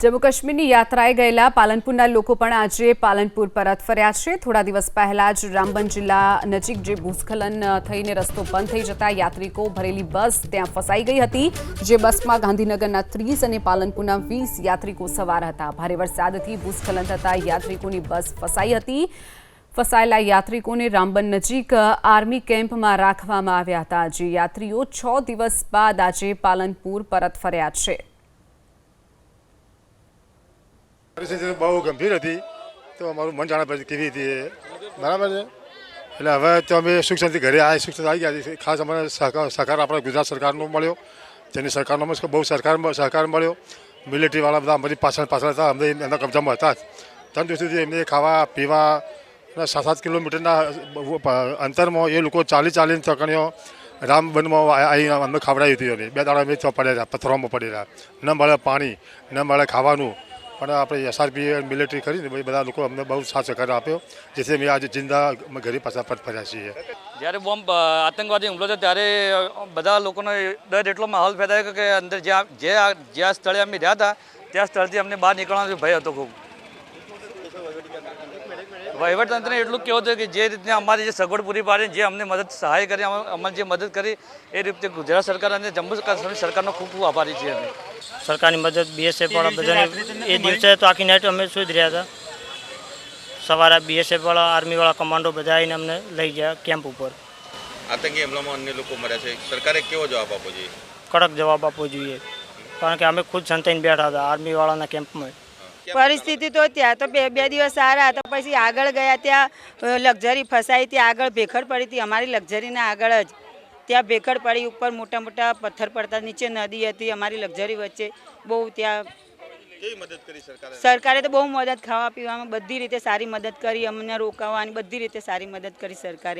જમ્મુ કાશ્મીરની યાત્રાએ ગયેલા પાલનપુરના લોકો પણ આજે પાલનપુર પરત ફર્યા છે. થોડા દિવસ પહેલા જ રામબન જિલ્લા નજીક જે ભૂસ્ખલન થઈને રસ્તો બંધ થઈ જતા યાત્રિકો ભરેલી બસ ત્યાં ફસાઈ ગઈ હતી, જે બસમાં ગાંધીનગરના ત્રીસ અને પાલનપુરના વીસ યાત્રિકો સવાર હતા. ભારે વરસાદથી ભૂસ્ખલન થતા યાત્રિકોની બસ ફસાઈ હતી. ફસાયેલા યાત્રિકોને રામબન નજીક આર્મી કેમ્પમાં રાખવામાં આવ્યા હતા, જે યાત્રીઓ છ દિવસ બાદ આજે પાલનપુર પરત ફર્યા છે. પરિસ્થિતિ બહુ ગંભીર હતી. તો અમારું મન જાણે કેવી હતી બરાબર છે? એટલે હવે તો અમે સુખ શાંતિ ઘરે આવી સુખ શાંતિ આવી ગયા. છે ખાસ અમને સહકાર આપણા ગુજરાત સરકારનો મળ્યો. જેની સરકારનો બહુ સરકાર સહકાર મળ્યો. મિલિટરીવાળા બધા અમારી પાછળ પાછળ હતા. અમને એમના કબજામાં હતા ત્રણ દિવસથી એમને ખાવા, પીવા સાત સાત કિલોમીટરના અંતરમાં એ લોકો ચાલી, ચાલીને ચકણીઓ રામબનમાં આવી અમને ખવડાવી હતી એની. બે દાડા અમે પડેલા પથ્થરોમાં પડેલા ન મળે પાણી, ન મળે ખાવાનું. પણ આપણે એસઆરપી મિલિટરી કરીને બધા લોકો અમને બહુ સાથ સહકાર આપ્યો, જેથી અમે આજે જિંદા ઘરે પાછા પરત ફર્યા છીએ. જ્યારે બોમ્બ આતંકવાદી હુમલો થયો, ત્યારે બધા લોકોનો ડર એટલો માહોલ ફેલાયો કે અંદર જ્યાં જે જ્યાં સ્થળે અમે રહ્યા હતા, ત્યાં સ્થળથી અમને બહાર નીકળવાનો ભય હતો ખૂબ. વહીવટતંત્રને એટલું કહેવું હતું કે જે રીતે અમારી જે સગવડ પૂરી પાડી જે અમને મદદ સહાય કરી અમ- અમને જે મદદ કરી એ રીતે ગુજરાત સરકાર અને જમ્મુ કાશ્મીર સરકારનો ખૂબ ખૂબ આભારી છીએ અમે. સરકારની મદદ બીએસએફ વાળા બધાને એ દિવસે તો આખી નાઇટ અમે સુઈ જ રહ્યા હતા. સવારે બીએસએફવાળા આર્મીવાળા કમાન્ડો બધા આવીને અમને લઈ ગયા કેમ્પ ઉપર. આતંકી હુમલામાં અન્ય લોકો મર્યા છે. સરકારે કેવો જવાબ આપવો જોઈએ? કડક જવાબ આપવો જોઈએ. કારણ કે અમે ખુદ સંતાઈને બેઠા હતા આર્મીવાળાના કેમ્પમાં પરિસ્થિતિ તો ત્યાં તો બે બે દિવસ સારા તો પછી આગળ ગયા ત્યાં લક્ઝરી ફસાઈ ત્યાં આગળ ભેખડ પડી હતી અમારી લક્ઝરીના આગળ જ. ત્યાં ભેખડ પડી ઉપર મોટા મોટા પથ્થર પડતા નીચે નદી હતી અમારી લક્ઝરી વચ્ચે. બહુ ત્યાં કેવી મદદ કરી સરકારે? સરકારે તો બહુ મદદ ખાવા પીવામાં બધી રીતે સારી મદદ કરી અમને રોકાવાની બધી રીતે સારી મદદ કરી સરકારે.